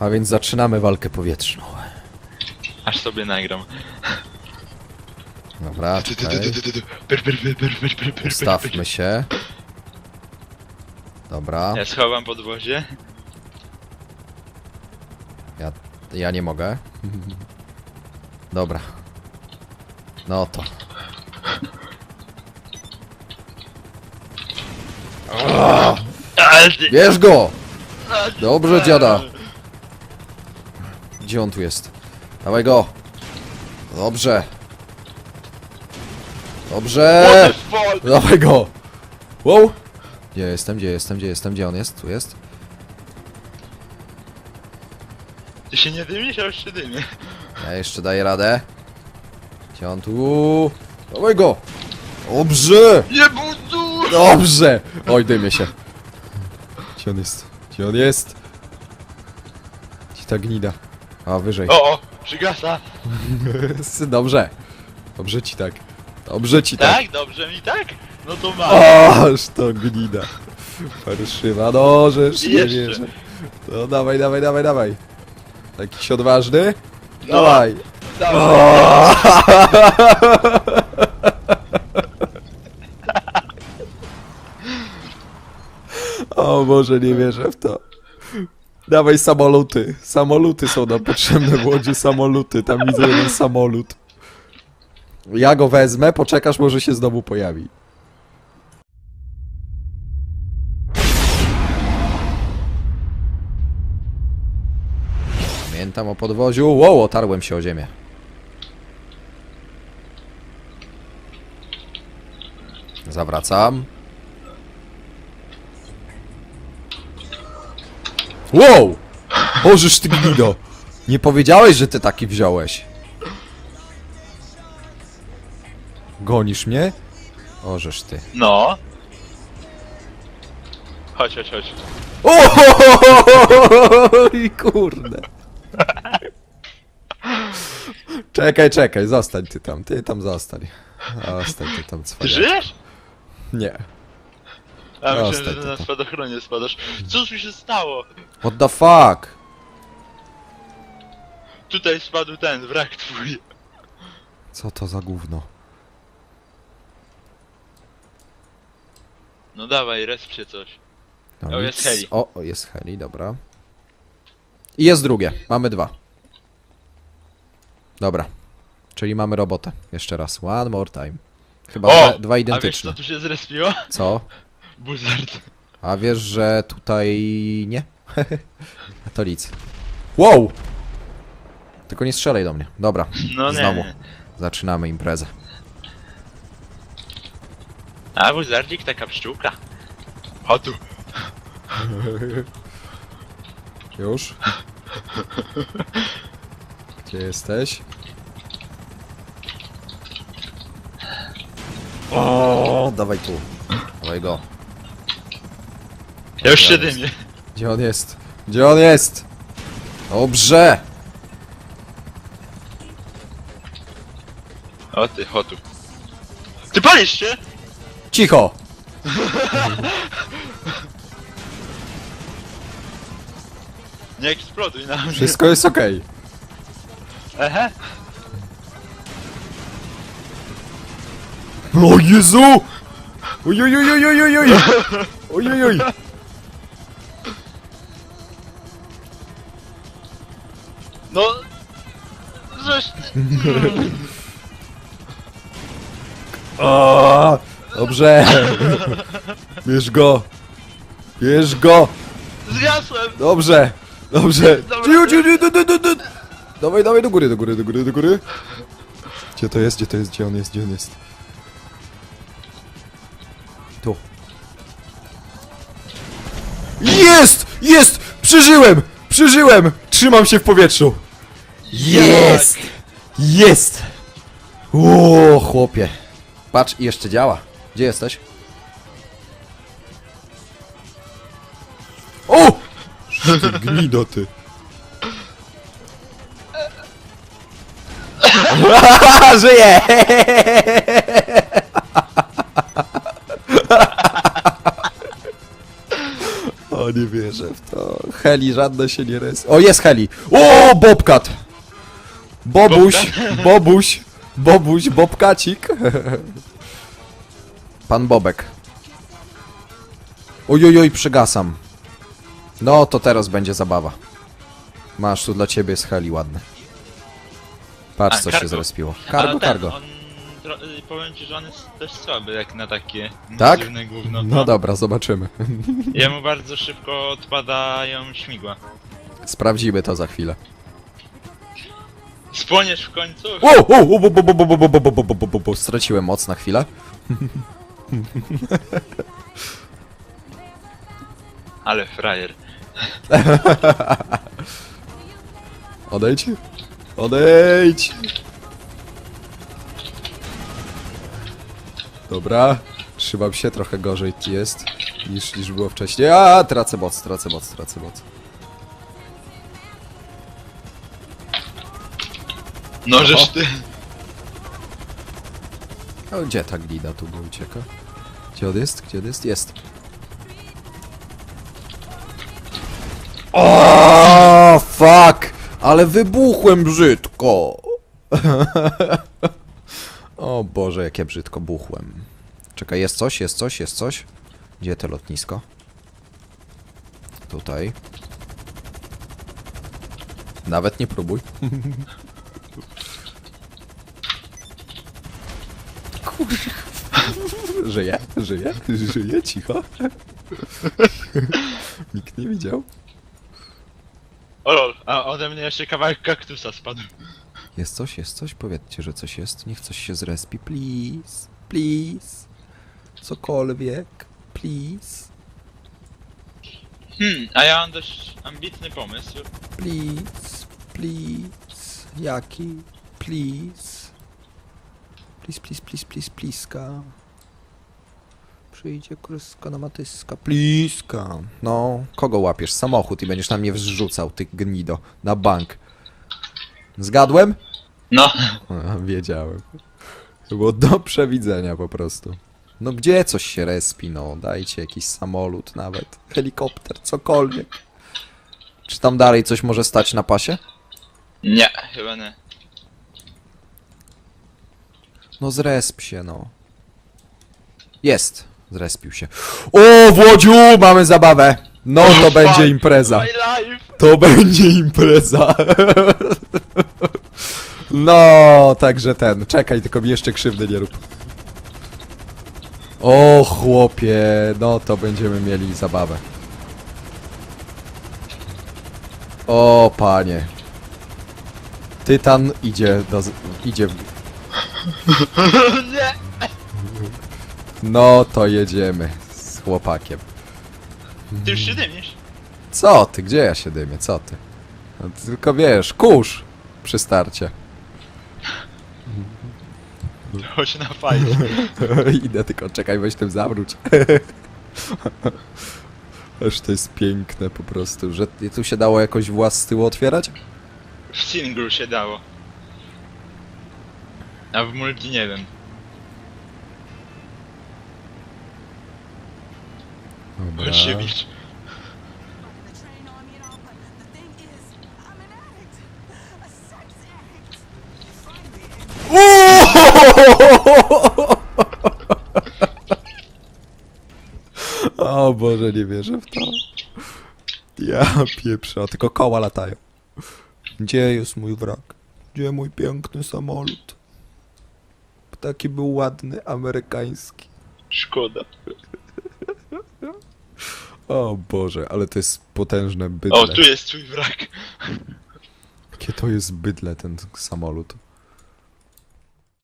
A więc zaczynamy walkę powietrzną. Aż sobie nagram. Dobra, per, Ustawmy się. Dobra, Ja schowam podwozie. ja, ja nie mogę. Dobra. No to. Bierz go! Dobrze, dziada. Gdzie on tu jest? Dawaj go! Dobrze. Dobrze! Dawaj go! Wow! Gdzie jestem, gdzie jestem, gdzie jestem, gdzie on jest? Tu jest? Ty się nie dymisz, a już się dymie. Ja jeszcze daję radę. Gdzie on tu? Dawaj go! Dobrze! Nie budu! Dobrze! Oj, dymie się. Gdzie on jest? Gdzie on jest? Gdzie ta gnida? A, wyżej. O, o, przygasa. Dobrze. Dobrze ci tak. Dobrze ci tak. Tak, dobrze mi tak? No to ma. Aż to gnida. Parszywa, no, żeż nie Jeszcze. wierzę. No dawaj, dawaj, dawaj, dawaj. Jakiś odważny? No. Dawaj. Dawaj. O Boże, nie wierzę w to. Dawaj samoloty. Samoloty są nam potrzebne w Łodzi, samoloty. Tam widzę jeden samolot. Ja go wezmę, poczekasz, może się znowu pojawi. Pamiętam o podwoziu. Wow, otarłem się o ziemię. Zawracam. Wow! Bożeż ty gnido! Nie powiedziałeś, że ty taki wziąłeś. Gonisz mnie? Ożeż ty. No. Chodź, chodź, chodź. Oj, kurde. Czekaj, czekaj, zostań ty tam, ty tam zostań. Zostań ty tam Ty cwaniak. żyjesz? Nie. A myślałem, że ty na spadochronie spadasz. Cóż mi się stało? What the fuck? Tutaj spadł ten, wrak twój. Co to za gówno? No dawaj, resp się coś. No O, nic. jest heli. O, o, jest heli, dobra. I jest drugie. Mamy dwa. Dobra. Czyli mamy robotę. Jeszcze raz. One more time. Chyba O! dwa, dwa A wiesz identyczne. co tu się zrespiło? Co? Buzzard. A wiesz, że tutaj nie? to nic. Wow! Tylko nie strzelaj do mnie. Dobra. No nie. Znowu. Zaczynamy imprezę. A Buzzardzik taka pszczółka. Chodź tu. Już? Gdzie jesteś? O, dawaj tu. Dawaj go. Ja już się dymię. Gdzie on jest? Gdzie on jest? Dobrze! O ty, chodź tu. Ty palisz się? Cicho! Nie eksploduj na mnie. Wszystko jest okej. Ehe. O Jezu! Ojojojojojojoj! Ojojoj! O, Dobrze! Bierz go! Bierz go! Zgasłem! Dobrze! Dobrze! Dobra. Ciu, ciu, ciu, du, du, du, du. Dawaj, dawaj do góry, do góry, do góry, do góry. Gdzie to jest, gdzie to jest, gdzie on jest, gdzie on jest? Tu. Jest! Jest! Przeżyłem! Przeżyłem! Trzymam się w powietrzu! Jest! Jest! O, chłopie. Patrz, i jeszcze działa. Gdzie jesteś? O! Ty gnido ty. Żyje! O nie wierzę w to. Heli żadne się nie res... O, jest Heli! O, Bobcat! Bobuś, Bobuś, Bobuś, Bobkacik. Pan Bobek. Ojojoj, przygasam. No, to teraz będzie zabawa. Masz, tu dla ciebie jest Heli ładny. Patrz, A, co się cargo. zrespiło. Ale ten. On, tro, y, powiem ci, że on jest dość słaby jak na takie Tak? masywne gówno. No dobra, zobaczymy. Jemu bardzo szybko odpadają śmigła. Sprawdzimy to za chwilę. Spłoniesz w końcu? Bo, bo, bo, bo, bo, bo, bo, bo, bo, bo, bo, bo. Straciłem moc na chwilę. Ale frajer. Odejdź. Odejdź. Dobra. Trzymam się, trochę gorzej jest niż, niż było wcześniej. A, tracę moc, tracę moc, tracę moc. No żeż ty. O, gdzie ta glida tu nie ucieka? Gdzie on jest? Gdzie on jest? Jest. O, fuck! Ale wybuchłem brzydko! o Boże, jakie brzydko buchłem. Czekaj, jest coś, jest coś, jest coś. Gdzie to lotnisko? Tutaj. Nawet nie próbuj. Żyje, żyje, żyje, cicho. Nikt nie widział. O lol, a ode mnie jeszcze kawałek kaktusa spadł. Jest coś, jest coś? Powiedzcie, że coś jest. Niech coś się zrespi. Please, please. Cokolwiek. Please, Hmm, a ja mam dość ambitny pomysł. please, please. Jaki? Please. Please, please, please, please, pliska. Przyjdzie kryska na matyska. Pliska. No, kogo łapiesz? Samochód i będziesz na mnie wrzucał, ty gnido. Na bank. Zgadłem? No, A, wiedziałem. To było do przewidzenia po prostu. No gdzie coś się respi, no dajcie jakiś samolot nawet, helikopter, cokolwiek. Czy tam dalej coś może stać na pasie? nie, chyba nie. No zresp się, no. Jest, zrespił się. O, Włodziu, mamy zabawę. No to Oh, będzie fuck, impreza. My life! To będzie impreza. No, także ten. Czekaj, tylko mi jeszcze krzywdy nie rób. O, chłopie, no to będziemy mieli zabawę. O, panie. Tytan idzie do... z- idzie... w- nie! No to jedziemy z chłopakiem. Ty już się dymisz? Co ty, gdzie ja się dymię, co ty? No, tylko wiesz, kurz przy starcie. Chodź na fajnie. Idę tylko, czekaj, weź tym zawróć. Aż to jest piękne po prostu, że tu się dało jakoś włas z tyłu otwierać? W singlu się dało. A w multi nie wiem. O Boże, nie wierzę w to. Ja pieprza, tylko koła latają. Gdzie jest mój wrak? Gdzie mój piękny samolot? Taki był ładny, amerykański. Szkoda. O Boże, ale to jest potężne bydle. O, tu jest twój wrak. Jakie to jest bydle ten samolot.